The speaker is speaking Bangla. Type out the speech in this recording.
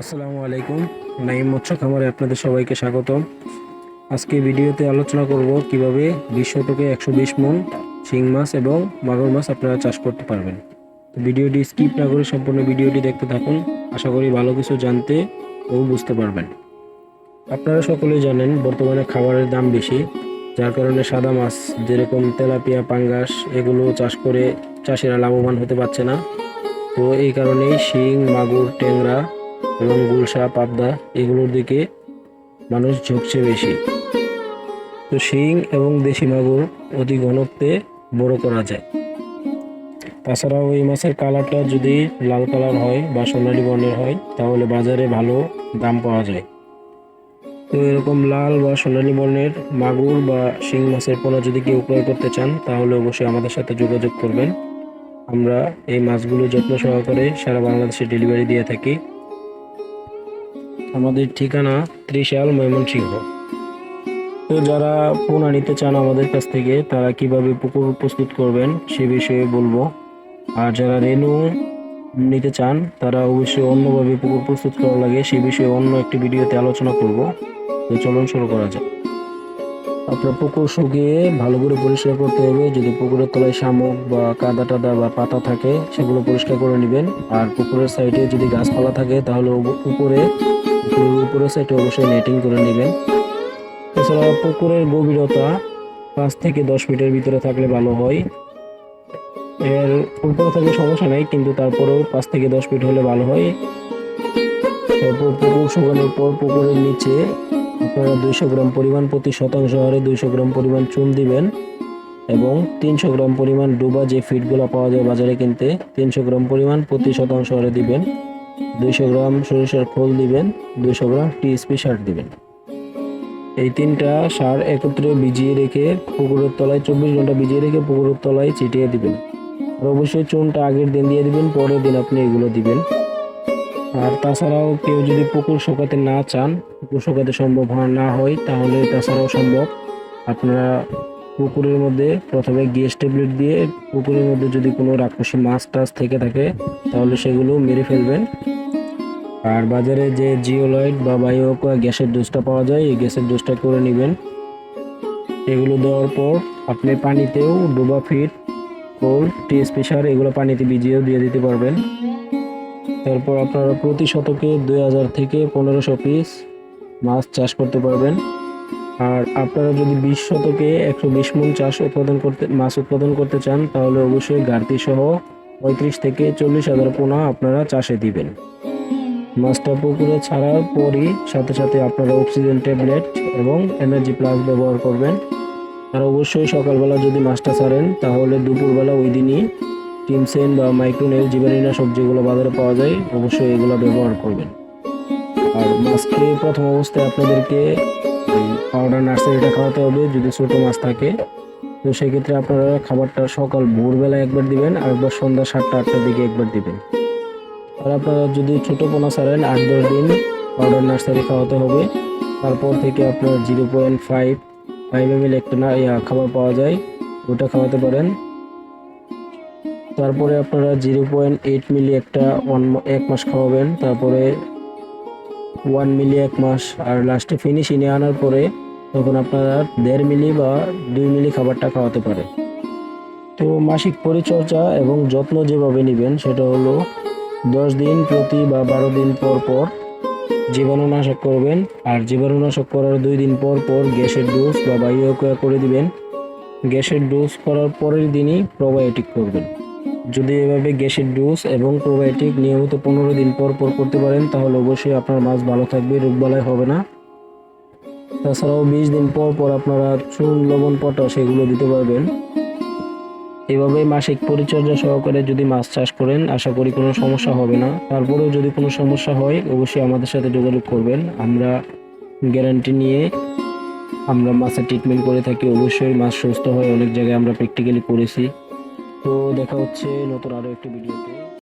আসসালামু আলাইকুম। নাইম মৎস্য খামারে আপনাদের সবাইকে স্বাগতম। আজকে ভিডিওতে আলোচনা করব কীভাবে বিশ শতকে একশো বিশ মন শিং মাছ এবং মাগুর মাছ আপনারা চাষ করতে পারবেন। ভিডিওটি স্কিপ না করে সম্পূর্ণ ভিডিওটি দেখতে থাকুন। আশা করি ভালো কিছু জানতে ও বুঝতে পারবেন। আপনারা সকলেই জানেন বর্তমানে খাবারের দাম বেশি, যার কারণে সাদা মাছ, যেরকম তেলাপিয়া, পাঙ্গাস, এগুলো চাষ করে চাষিরা লাভবান হতে পারছে না। তো এই কারণেই শিং, মাগুর, ট্যাংরা এবং গুলশা, পাবদা এগুলোর দিকে মানুষ ঝুঁকছে বেশি। তো শিং এবং দেশি মাগুর অতি ঘনত্বে বড় করা যায়। তাছাড়াও এই মাছের কালারটা যদি লাল কালার হয় বা সোনালি বর্ণের হয়, তাহলে বাজারে ভালো দাম পাওয়া যায়। তো এরকম লাল বা সোনালি বর্ণের মাগুর বা শিং মাছের পোনা যদি কেউ ক্রয় করতে চান, তাহলে অবশ্যই আমাদের সাথে যোগাযোগ করবেন। আমরা এই মাছগুলো যত্ন সহকারে সারা বাংলাদেশে ডেলিভারি দিয়ে থাকি। আমাদের ঠিকানা ত্রিশাল ময়মনসিংহ। তো যারা পোনা নিতে চান আমাদের কাছ থেকে, তারা কীভাবে পুকুর প্রস্তুত করবেন সে বিষয়ে বলব। আর যারা রেনু নিতে চান, তারা অবশ্যই অন্যভাবে পুকুর প্রস্তুত করা লাগে, সে বিষয়ে অন্য একটি ভিডিওতে আলোচনা করব। তো চলুন শুরু করা যাক। আপনার পুকুর শুকিয়ে ভালো করে পরিষ্কার করতে হবে। যদি পুকুরের তলায় শামুক বা কাদা টাদা বা পাতা থাকে, সেগুলো পরিষ্কার করে নেবেন। আর পুকুরের সাইডে যদি গাছপালা থাকে, তাহলে উপ- উপরে, উপরের সাইডে অবশ্যই নেটিং করে নেবেন। এছাড়া পুকুরের গভীরতা পাঁচ থেকে দশ মিটার ভিতরে থাকলে ভালো হয়। এর উপরে থাকলে সমস্যা নেই, কিন্তু তারপরেও পাঁচ থেকে দশ ফিট হলে ভালো হয়। তারপর পুকুর শুকানোর পর পুকুরের নিচে আপনারা দুইশো গ্রাম পরিমাণ প্রতি শতাংশ হারে দুইশো গ্রাম পরিমাণ চুন দিবেন এবং তিনশো গ্রাম পরিমাণ ডুবা যে ফিটগুলো পাওয়া যায় বাজারে কিনতে, তিনশো গ্রাম পরিমাণ প্রতি শতাংশ হারে দিবেন। দুইশো গ্রাম সরিষার খোল দিবেন, দুইশো গ্রাম টিএসপি সার দিবেন। এই তিনটা সার একত্রে ভিজিয়ে রেখে পুকুরের তলায় চব্বিশ ঘণ্টা ভিজিয়ে রেখে পুকুরের তলায় ছিটিয়ে দিবেন। আর অবশ্যই চুনটা আগের দিন দিয়ে দিবেন, পরের দিন আপনি এগুলো দিবেন। আর তাছাড়াও কেউ যদি পুকুর শুকাতে না চান পুকুর সম্ভব না হয়, তাহলে তাছাড়াও সম্ভব। আপনারা পুকুরের মধ্যে প্রথমে গ্যাস ট্যাবলেট দিয়ে পুকুরের মধ্যে যদি কোনো রাক্ষসী মাছ টাছ থেকে থাকে, তাহলে সেগুলো মেরে ফেলবেন। আর বাজারে যে জিওলয়েড বা বায়োকা গ্যাসের ডোজটা পাওয়া যায়, এই গ্যাসের ডোজটা করে নেবেন। এগুলো দেওয়ার পর আপনি পানিতেও ডোবা ফিট কোল টিএসপি সার এগুলো পানিতে ভিজিয়েও দিয়ে দিতে পারবেন। তারপর আপনারা প্রতি শতকে দুই হাজার থেকে পনেরোশো পিস মাছ চাষ করতে পারবেন। আর আপনারা যদি বিশ শতকে একশো বিশ মন চাষ উৎপাদন করতে মাছ উৎপাদন করতে চান, তাহলে অবশ্যই গাড়তি সহ পঁয়ত্রিশ থেকে চল্লিশ হাজার পোনা আপনারা চাষে দিবেন। মাছটা পুকুরে ছাড়ার পরই সাথে সাথে আপনারা অক্সিজেন ট্যাবলেট এবং এনার্জি প্লাস ব্যবহার করবেন। আর অবশ্যই সকালবেলা যদি মাছটা ছাড়েন, তাহলে দুপুরবেলা ওই দিনই টিমসেন বা মাইক্রোনেল জীবাণুনাশক যেগুলো বাজারে পাওয়া যায়, অবশ্যই এগুলো ব্যবহার করবেন। আর মাছকে প্রথম অবস্থায় আপনাদেরকে পাউডার নার্সারিটা খাওয়াতে হবে, যদি ছোটো মাছ থাকে। তো সেক্ষেত্রে আপনারা খাবারটা সকাল ভোরবেলা একবার দিবেন আর একবার সন্ধ্যা সাতটা আটটার দিকে একবার দিবেন। আর আপনারা যদি ছোটো পোনা ছাড়েন, আট দশ দিন পাউডার নার্সারি খাওয়াতে হবে। তারপর থেকে আপনার zero point five five M একটা না খাবার পাওয়া যায়, ওটা খাওয়াতে পারেন। তারপরে আপনারা জিরো পয়েন্ট এইট মিলি একটা এক মাস খাওয়াবেন। তারপরে ওয়ান মিলি এক মাস। আর লাস্টে ফিনিশিংয়ে আনার পরে তখন আপনারা দেড় মিলি বা দুই মিলি খাবারটা খাওয়াতে পারে। তো মাসিক পরিচর্যা এবং যত্ন যেভাবে নেবেন, সেটা হলো দশ দিন প্রতি বা বারো দিন পর পর জীবাণুনাশক করবেন। আর জীবাণুনাশক করার দুই দিন পর পর গ্যাসের ডোজ বা বায়ু করে দিবেন। গ্যাসের ডোজ করার পরের দিনই প্রোবায়োটিক করবেন। যদি এভাবে গ্যাসের ডোজ এবং প্রোবায়োটিক নিয়মিত পনেরো দিন পর পর করতে পারেন, তাহলে অবশ্যই আপনার মাছ ভালো থাকবে, রোগবালাই হবে না। তাছাড়াও বিশ দিন পর পর আপনারা চুন, লবণ পটা সেগুলো দিতে পারবেন। এভাবে মাসিক পরিচর্যা সহকারে যদি মাছ চাষ করেন, আশা করি কোনো সমস্যা হবে না। তারপরেও যদি কোনো সমস্যা হয়, অবশ্যই আমাদের সাথে যোগাযোগ করবেন। আমরা গ্যারান্টি নিয়ে আমরা মাছের ট্রিটমেন্ট করে থাকি। অবশ্যই মাছ সুস্থ হয়, অনেক জায়গায় আমরা প্র্যাকটিক্যালি করেছি। তো দেখা হচ্ছে নতুন আরও একটি ভিডিওতে।